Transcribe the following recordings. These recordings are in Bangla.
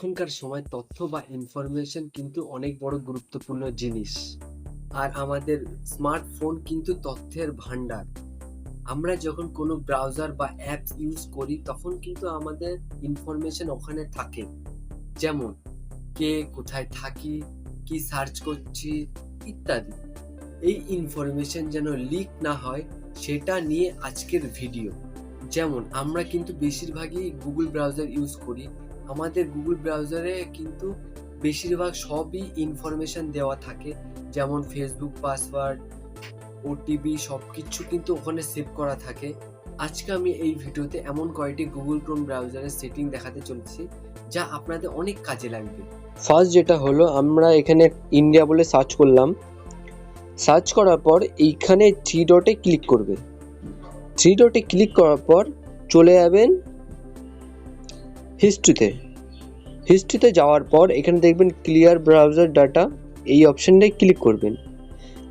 এখনকার সময় তথ্য বা ইনফরমেশন কিন্তু অনেক বড় গুরুত্বপূর্ণ জিনিস। আর আমাদের স্মার্টফোন কিন্তু তথ্যের ভান্ডার আমরা যখন কোনো ব্রাউজার বা অ্যাপস ইউজ করি, তখন কিন্তু আমাদের ইনফরমেশন ওখানে থাকে। যেমন, কে কোথায় থাকি, কি সার্চ করছি, ইত্যাদি। এই ইনফরমেশন যেন লিক না হয়, সেটা নিয়ে আজকের ভিডিও যেমন, আমরা কিন্তু বেশিরভাগই গুগল ব্রাউজার ইউজ করি। আমাদের গুগল ব্রাউজারে কিন্তু বেশিরভাগ সবই ইনফরমেশন দেওয়া থাকে। যেমন ফেসবুক পাসওয়ার্ড ওটিপি সব কিছু কিন্তু ওখানে সেভ করা থাকে। আজকে আমি এই ভিডিওতে এমন কয়েকটি গুগল ক্রোম ব্রাউজারের সেটিং দেখাতে চলেছি, যা আপনাদের অনেক কাজে লাগবে। ফার্স্ট যেটা হলো, আমরা এখানে ইন্ডিয়া বলে সার্চ করলাম। সার্চ করার পর এইখানে থ্রি ডটে ক্লিক করবে। থ্রি ডটে ক্লিক করার পর চলে যাবেন হিস্ট্রিতে হিস্ট্রিতে যাওয়ার পর এখানে দেখবেন ক্লিয়ার ব্রাউজার ডাটা এই অপশানটায় ক্লিক করবেন।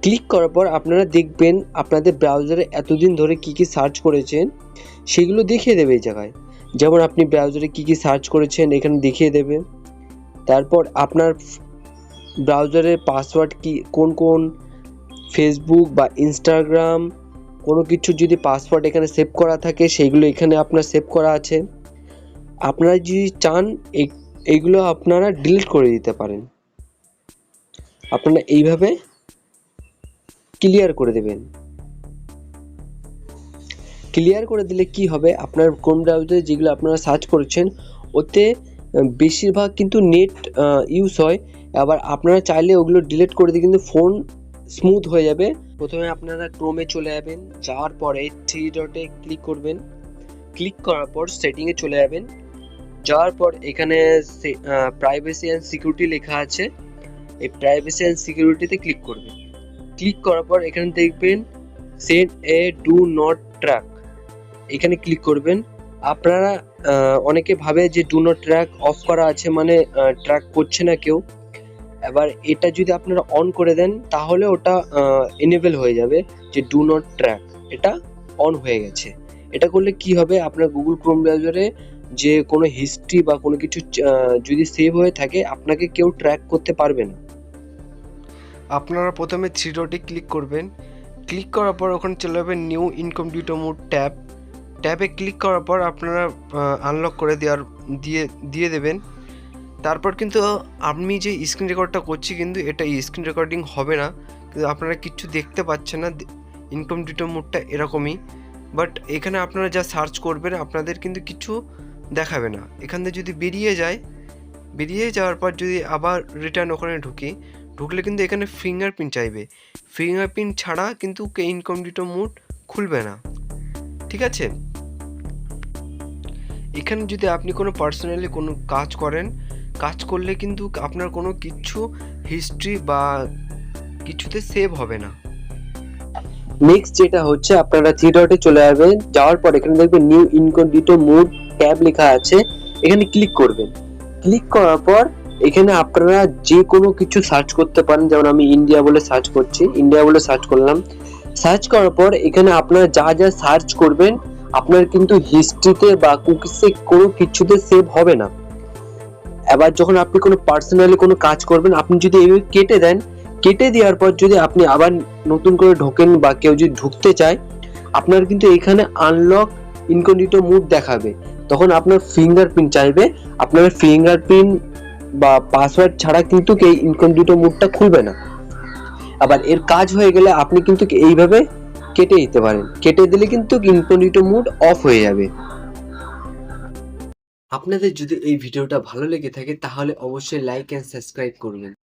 ক্লিক করার পর আপনারা দেখবেন আপনাদের ব্রাউজারে এতদিন ধরে কি কি সার্চ করেছেন, সেগুলো দেখিয়ে দেবে এই জায়গায়। যেমন আপনি ব্রাউজারে কি কি সার্চ করেছেন, এখানে দেখিয়ে দেবে। তারপর আপনার ব্রাউজারের পাসওয়ার্ড কি, কোন কোন ফেসবুক বা ইনস্টাগ্রাম কোনো কিছু যদি পাসওয়ার্ড এখানে সেভ করা থাকে সেইগুলো এখানে আপনার সেভ করা আছে। আপনারা যদি চান এইগুলো আপনারা ডিলিট করে দিতে পারেন। আপনারা এইভাবে ক্লিয়ার করে দেবেন। ক্লিয়ার করে দিলে কি হবে? আপনার কোন ব্রাউজারে যেগুলো আপনারা সার্চ করেছেন, ওতে বেশিরভাগ কিন্তু নেট ইউজ হয়। আবার আপনারা চাইলে ওগুলো ডিলিট করে দিয়ে কিন্তু ফোন স্মুথ হয়ে যাবে। প্রথমে আপনারা ক্রোমে চলে যাবেন, যাওয়ার পরে থ্রি ডটে ক্লিক করবেন। ক্লিক করার পর সেটিংয়ে চলে যাবেন। যাওয়ার পর এখানে প্রাইভেসি অ্যান্ড সিকিউরিটি লেখা আছে। এই প্রাইভেসি অ্যান্ড সিকিউরিটিতে ক্লিক করবেন ক্লিক করার পর এখানে দেখবেন set a do not track এখানে ক্লিক করবেন। আপনারা অনেকে ভাবে যে ডু নট ট্র্যাক অফ করা আছে মানে ট্র্যাক করছে না কেউ। এবার এটা যদি আপনারা অন করে দেন, তাহলে ওটা এনেবেল হয়ে যাবে যে ডু নট ট্র্যাক এটা অন হয়ে গেছে। এটা করলে কি হবে? আপনার গুগল ক্রোম ব্রাউজারে যে কোনো হিস্ট্রি বা কোনো কিছু যদি সেভ হয়ে থাকে, আপনাকে কেউ ট্র্যাক করতে পারবে না। আপনারা প্রথমে থ্রি ডটে ক্লিক করবেন। ক্লিক করার পর ওখানে চলে যাবেন নিউ ইনকমপ্লিট মোড ট্যাব ট্যাবে ক্লিক করার পর আপনারা আনলক করে দেওয়ার, দিয়ে দিয়ে দেবেন। তারপর কিন্তু আমি যে স্ক্রিন রেকর্ডটা করছি কিন্তু এটা স্ক্রিন রেকর্ডিং হবে না। কিন্তু আপনারা কিচ্ছু দেখতে পাচ্ছেন না ইনকমপ্লিট মোডটা এরকমই। বাট এখানে আপনারা যা সার্চ করবেন, আপনাদের কিন্তু কিছু দেখাবে না। এখান থেকে যদি বেরিয়ে যায় বেরিয়ে যাওয়ার পর যদি আবার রিটার্ন ওখানে ঢুকি, ঢুকলে কিন্তু এখানে ফিঙ্গারপ্রিন্ট চাইবে। ফিঙ্গারপ্রিন্ট ছাড়া কিন্তু ইনকমপ্লিট মোড খুলবে না। ঠিক আছে? এখানে যদি আপনি কোনো পার্সোনালি কোনো কাজ করেন, কাজ করলে কিন্তু আপনার কোনো কিছু হিস্ট্রি বা কিছুতে সেভ হবে না। নেক্সট যেটা হচ্ছে, আপনারা থ্রি ডটে চলে যাবেন যাওয়ার পর এখানে দেখবেন নিউ ইনকগনিটো মোড ট্যাব লেখা আছে, এখানে ক্লিক করবেন। ক্লিক করার পর, এখানে আপনারা যে কোনো কিছু সার্চ করতে পারেন, যেমন আমি ইন্ডিয়া বলে সার্চ করছি ইন্ডিয়া বলে সার্চ করলাম। সার্চ করার পর, এখানে আপনারা যা যা সার্চ করবেন, আপনার কিন্তু হিস্ট্রিতে বা কুকিসে কোনো কিছুতে সেভ হবে না। এবার যখন আপনি কোনো পার্সোনালি কোনো কাজ করবেন, আপনি যদি এইভাবে কেটে দেন, কেটে দেওয়ার পর যদি আপনি আবার নতুন করে ঢোকেন বা কেউ যদি ঢুকতে চায়, আপনার কিন্তু এখানে আনলক ইনকন্ডিটো মুড দেখাবে। তখন আপনার ফিঙ্গারপ্রিন্ট চাইবে। আপনার ফিঙ্গারপ্রিন্ট বা পাসওয়ার্ড ছাড়া কিন্তু এই ইনকন্ডিটো মুডটা খুলবে না। আবার এর কাজ হয়ে গেলে আপনি কিন্তু এইভাবে কেটে দিতে পারেন। কেটে দিলে কিন্তু ইনকন্ডিটো মুড অফ হয়ে যাবে। আপনাদের যদি এই ভিডিওটা ভালো লেগে থাকে, তাহলে অবশ্যই লাইক অ্যান্ড সাবস্ক্রাইব করবেন।